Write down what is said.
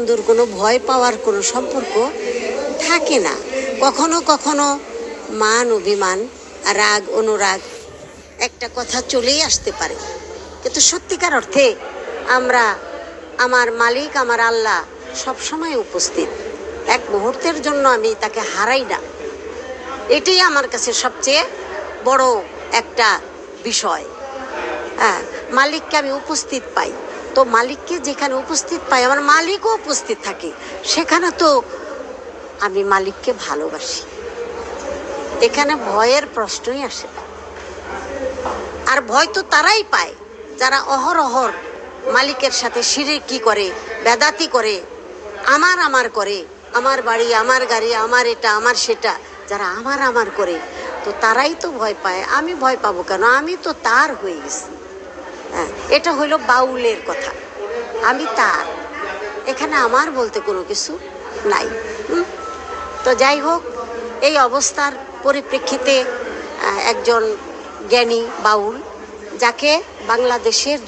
বন্ধুর কোনো ভয় পাওয়ার কোনো সম্পর্ক থাকে না। কখনো কখনো মান, অভিমান, রাগ, অনুরাগ একটা কথা চলেই আসতে পারে। কিন্তু সত্যিকার অর্থে আমরা, আমার মালিক, আমার আল্লাহ সবসময় উপস্থিত। এক মুহূর্তের জন্য আমি তাকে হারাই না। এটাই আমার কাছে সবচেয়ে বড় একটা বিষয়। হ্যাঁ মালিককে আমি উপস্থিত পাই। তো মালিককে যেখানে উপস্থিত পাই, আমার মালিকও উপস্থিত থাকে, সেখানে তো আমি মালিককে ভালোবাসি। এখানে ভয়ের প্রশ্নই আসে না। আর ভয় তো তারাই পায়, যারা অহরহর মালিকের সাথে সিঁড়ি কি করে, বেদাতি করে, আমার আমার করে, আমার বাড়ি, আমার গাড়ি, আমার এটা, আমার সেটা, যারা আমার আমার করে, তো তারাই তো ভয় পায়। আমি ভয় পাবো কেন? আমি তো তার হয়ে গেছি। এটা হলো বাউলের কথা আমি তার এখানে আমার বলতে কোনো কিছু নাই? তো যাই হোক, এই অবস্থার পরিপ্রেক্ষিতে একজন জ্ঞানী বাউল, যাকে বাংলাদেশের